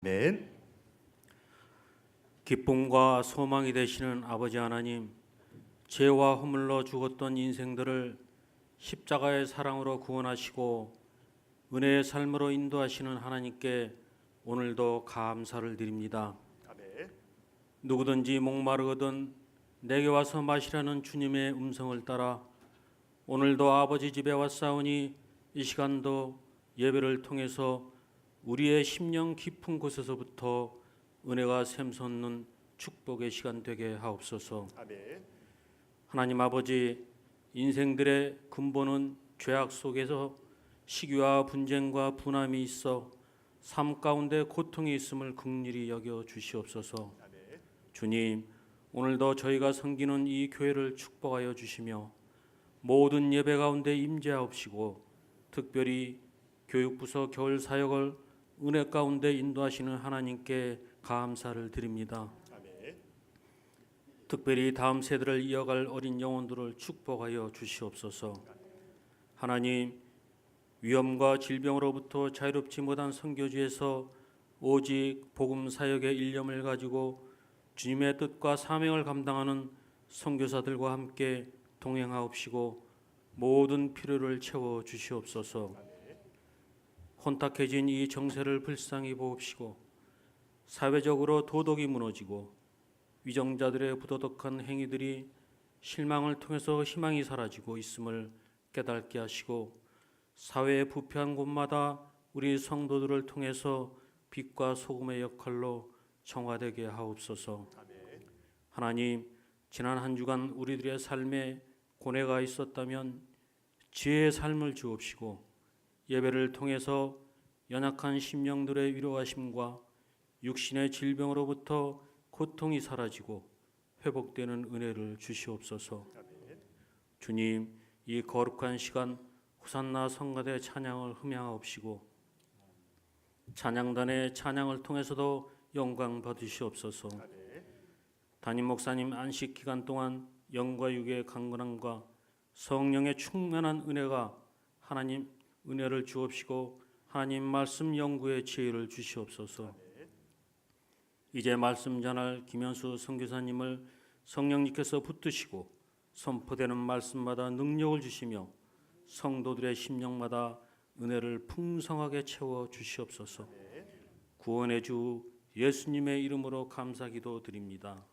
맨 기쁨과 소망이 되시는 아버지 하나님, 죄와 허물로 죽었던 인생들을 십자가의 사랑으로 구원하시고 은혜의 삶으로 인도하시는 하나님께 오늘도 감사를 드립니다. 아멘. 누구든지 목마르거든 내게 와서 마시라는 주님의 음성을 따라 오늘도 아버지 집에 왔사오니 이 시간도 예배를 통해서 우리의 심령 깊은 곳에서부터 은혜가 샘솟는 축복의 시간 되게 하옵소서. 아멘. 하나님 아버지 인생들의 근본은 죄악 속에서 시기와 분쟁과 분함이 있어 삶 가운데 고통이 있음을 극률히 여겨 주시옵소서. 아멘. 주님, 오늘도 저희가 섬기는 이 교회를 축복하여 주시며 모든 예배 가운데 임재하옵시고 특별히 교육부서 겨울 사역을 은혜 가운데 인도하시는 하나님께 감사를 드립니다. 특별히 다음 세대를 이어갈 어린 영혼들을 축복하여 주시옵소서. 하나님 위험과 질병으로부터 자유롭지 못한 선교지에서 오직 복음 사역의 일념을 가지고 주님의 뜻과 사명을 감당하는 선교사들과 함께 동행하옵시고 모든 필요를 채워 주시옵소서. 혼탁해진 이 정세를 불쌍히 보옵시고 사회적으로 도덕이 무너지고 위정자들의 부도덕한 행위들이 실망을 통해서 희망이 사라지고 있음을 깨닫게 하시고 사회의 부패한 곳마다 우리 성도들을 통해서 빛과 소금의 역할로 정화되게 하옵소서. 하나님, 지난 한 주간 우리들의 삶에 고뇌가 있었다면 지혜의 삶을 주옵시고 예배를 통해서 연약한 심령들의 위로하심과 육신의 질병으로부터 고통이 사라지고 회복되는 은혜를 주시옵소서. 주님, 이 거룩한 시간 호산나 성가대 찬양을 흠양하옵시고 찬양단의 찬양을 통해서도 영광 받으시옵소서. 담임 목사님 안식 기간 동안 영과 육의 강건함과 성령의 충만한 은혜가 하나님 은혜를 주옵시고 하나님 말씀 연구의 지혜를 주시옵소서. 이제 말씀 전할 김현수 선교사님을 성령님께서 붙드시고 선포되는 말씀마다 능력을 주시며 성도들의 심령마다 은혜를 풍성하게 채워 주시옵소서. 구원의 주 예수님의 이름으로 감사기도 드립니다.